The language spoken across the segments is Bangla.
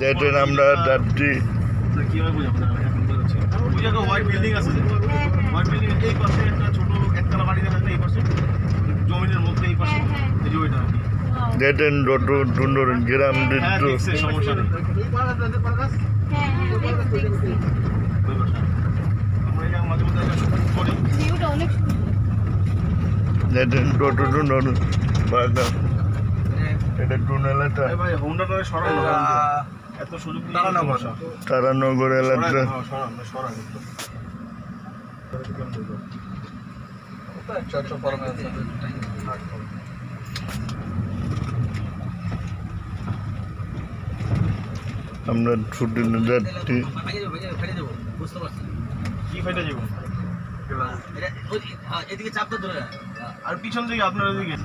দেখেন আমরা যাচ্ছি তো কীভাবে বোঝাবো না এখন বোঝাচ্ছি ওই জায়গায় হোয়াইট বিল্ডিং আছে যে হোয়াইট বিল্ডিং এই পাশে একটা ছোট একতলা বাড়ি দেখা যায় এই পাশে জমিনের মধ্যে এই পাশে এই যে ওইটা আর কি। দেখেন যত সুন্দর গ্রাম হ্যাঁ সমস্যা নেই এটা টুনেলটা ভাই হোন্ডাটা সরানো তারানগর। এলাকা। সরান, সরান একটু। আমরা ছুটি যাচ্ছি। কি ফাইটা যাব? এদিকে চাপ তো ধরে আর পিছন দিকে আপনার দিকে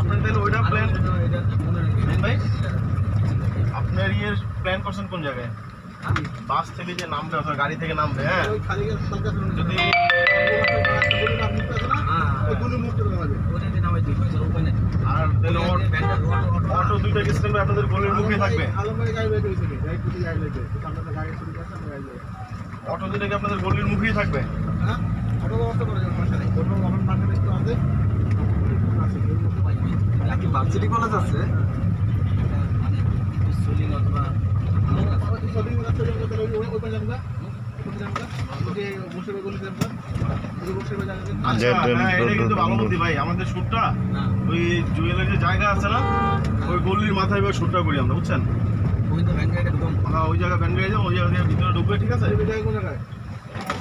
আপনার তাহলে ওইটা প্ল্যান ভাই আপনার ইয়ের প্ল্যান করছেন কোন জায়গায়? বাস থেকে যে নামবে অথবা গাড়ি থেকে নামবে হ্যাঁ? যদি আর তাহলে অটো- দুইটা আপনাদের গলির মুখে থাকবে? অটো দুইটা কি আপনাদের গলির মুখেই থাকবে? ভার্সিটি কলেজ আছে? আচ্ছা যেতেন হ্যাঁ এটা কিন্তু ভালো সুন্দর। ভাই আমাদের শুটটা ওই জুয়েলের যে জায়গা আছে না ওই গলির মাথায় বা শুটটা করি আমরা বুঝছেন? হ্যাঁ ওই জায়গা ব্যান্ড যাব ওই জায়গা ভিতরে ঢুকবে ঠিক আছে?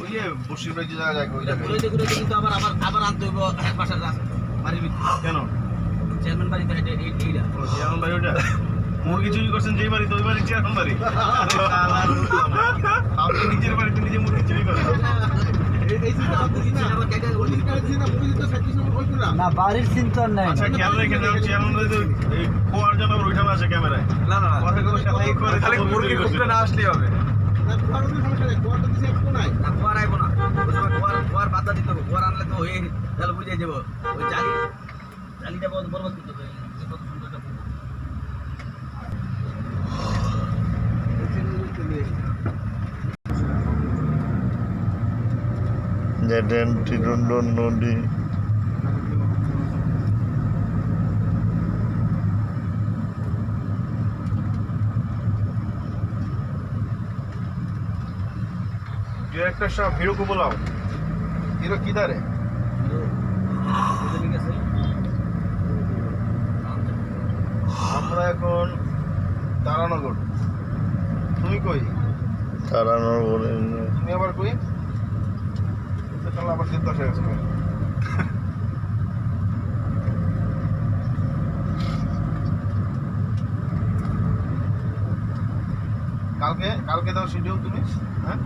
ওই যে বসির ভাই যে জায়গা যায় ওই জায়গায়। কিন্তু আবার আবার আবার আনতে হইব এক বাসার রাস্তা বাড়ির কেন? চেয়ারম্যান বাড়িতে এইটা। চেয়ারম্যান বাড়ি ওটা? মুরগি চুরি করছেন যেই বাড়িতে ওই বাড়ি চেয়ারম্যান বাড়ি। না। আপনি নিজের বাড়িতে নিজে মুরগি চুরি করেন। না বাড়ির চিন্তা নাই। আচ্ছা চেয়ারম্যান জন্য আছে ক্যামেরায় না না কথা করে শালা করে খালি মুরগি খুঁজতে না আসলেই হবে। না কুয়ার আইবো না। কুয়ার কুয়ার বাধা দিতে হবে কুয়ার আনলে তো হয়ে তাহলে বুঝে যাব ওই জালি জালিটা বড় বরবাদ করতে হবে দেখেন তিরুন্দর নদী। ডিরেক্টর সাহেব হিরো বলাও। গেছে আমরা এখন তারানগর। তুমি কই? তারানগর। তুমি আবার কই? তো তাহলে আবার চিন্তা হয়ে গেছে কালকে কালকে দাও শিডিউল তুমি হ্যাঁ?